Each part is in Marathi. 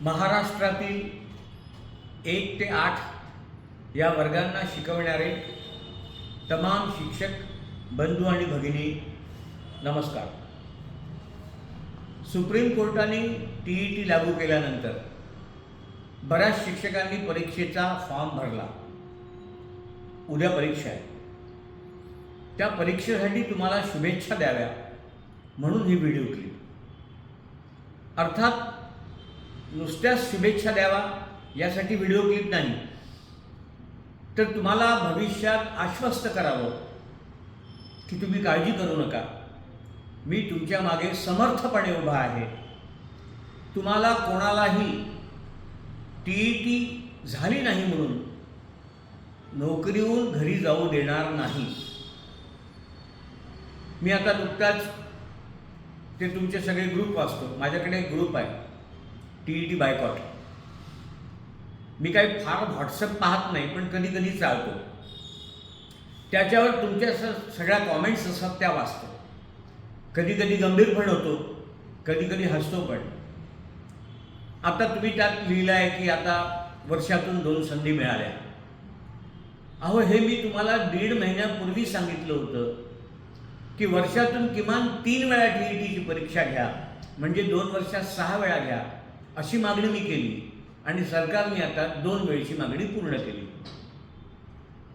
महाराष्ट्रातील एक ते आठ या वर्गांना शिकवणारे तमाम शिक्षक बंधू आणि भगिनी नमस्कार. सुप्रीम कोर्टाने टी ई टी लागू केल्यानंतर बऱ्याच शिक्षकांनी परीक्षेचा फॉर्म भरला. उद्या परीक्षा आहे. त्या परीक्षेसाठी तुम्हाला शुभेच्छा द्याव्या म्हणून ही व्हिडिओ क्लिप. अर्थात नुसत्याच शुभेच्छा द्यावा यासाठी व्हिडिओ क्लिप नाही. तर तुम्हाला भविष्यात आश्वस्त करावं की तुम्ही काळजी करू नका. मी तुमच्या मागे समर्थपणे उभा आहे. तुम्हाला कोणालाही टी ई टी झाली नाही म्हणून नोकरीहून घरी जाऊ देणार नाही. मी आता नुकताच ते तुमचे सगळे ग्रुप वाचतो. माझ्याकडे एक ग्रुप आहे. T E T boycott. मी काही फार व्हॉट्सअप पाहत नाही पण कधी कधी चालतो. त्याच्यावर तुमच्या स सगळ्या कॉमेंट्स असतात त्या वाचतो. कधी कधी गंभीर पण होतो कधी कधी हसतो पण. आता तुम्ही त्यात लिहिलं आहे की आता वर्षातून दोन संधी मिळाल्या. अहो हे मी तुम्हाला दीड महिन्यापूर्वी सांगितलं होतं की वर्षातून किमान तीन वेळा टी ई टीची परीक्षा घ्या म्हणजे दोन वर्षात सहा वेळा घ्या. अशी मागणी मी केली. आणि सरकारने आता दोन वेळची मागणी पूर्ण केली.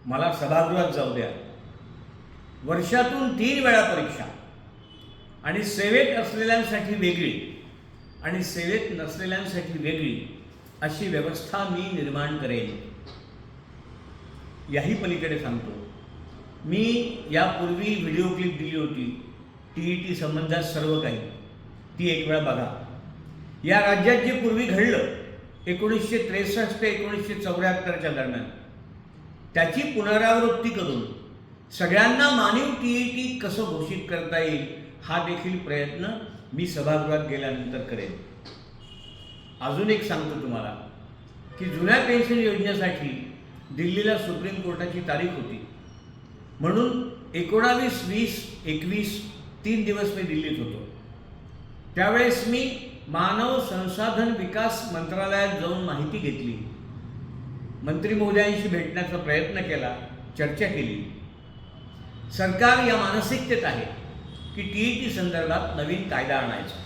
मला सभागृहात जाऊ द्या. वर्षातून तीन वेळा परीक्षा. आणि सेवेत असलेल्यांसाठी वेगळी. आणि सेवेत नसलेल्यांसाठी वेगळी अशी व्यवस्था मी निर्माण करेन. याही पलीकडे सांगतो. मी यापूर्वी व्हिडिओ क्लिप दिली होती. टी ई टी संबंधात सर्व काही. ती एक वेळा बघा. या राज्यात जे पूर्वी घडलं एकोणीसशे त्रेसष्ट ते एकोणीसशे चौऱ्याहत्तरच्या दरम्यान त्याची पुनरावृत्ती करून सगळ्यांना मानीव टी ई टी कसं घोषित करता येईल हा देखील प्रयत्न मी सभागृहात गेल्यानंतर करेन. अजून एक सांगतो तुम्हाला की जुन्या पेन्शन योजनेसाठी दिल्लीला सुप्रीम कोर्टाची तारीख होती. म्हणून एकोणावीस वीस एकवीस तीन दिवस मी दिल्लीत होतो. त्यावेळेस मी मानव संसाधन विकास मंत्रालयात जाऊन माहिती घेतली. मंत्री महोदयांशी भेटण्याचा प्रयत्न केला चर्चा केली. सरकार या मानसिकतेत आहे की टी ई टी संदर्भात नवीन कायदा आणायचा.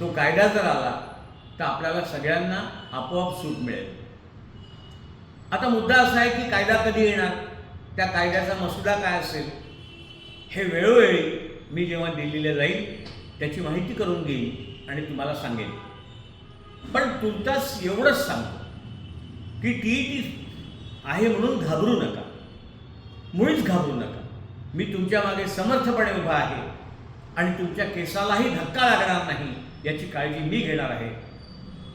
तो कायदा जर आला तर आपल्याला सगळ्यांना आपोआप सूट मिळेल. आता मुद्दा असा आहे की कायदा कधी येणार? त्या कायद्याचा मसुदा काय असेल? हे वेळोवेळी मी जेव्हा दिल्लीला जाईल त्याची माहिती करून घेईन. आणि तुम्हाला सांगेन. पण तुर्तास एवढंच सांगतो की टी ई टी आहे म्हणून घाबरू नका. मुळीच घाबरू नका. मी तुमच्या मागे समर्थपणे उभा आहे आणि तुमच्या केसालाही धक्का लागणार नाही याची काळजी मी घेणार आहे.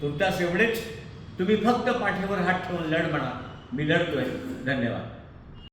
तुर्तास एवढेच. तुम्ही फक्त पाठीवर हात ठेवून लढ म्हणा. मी लढतोय. धन्यवाद.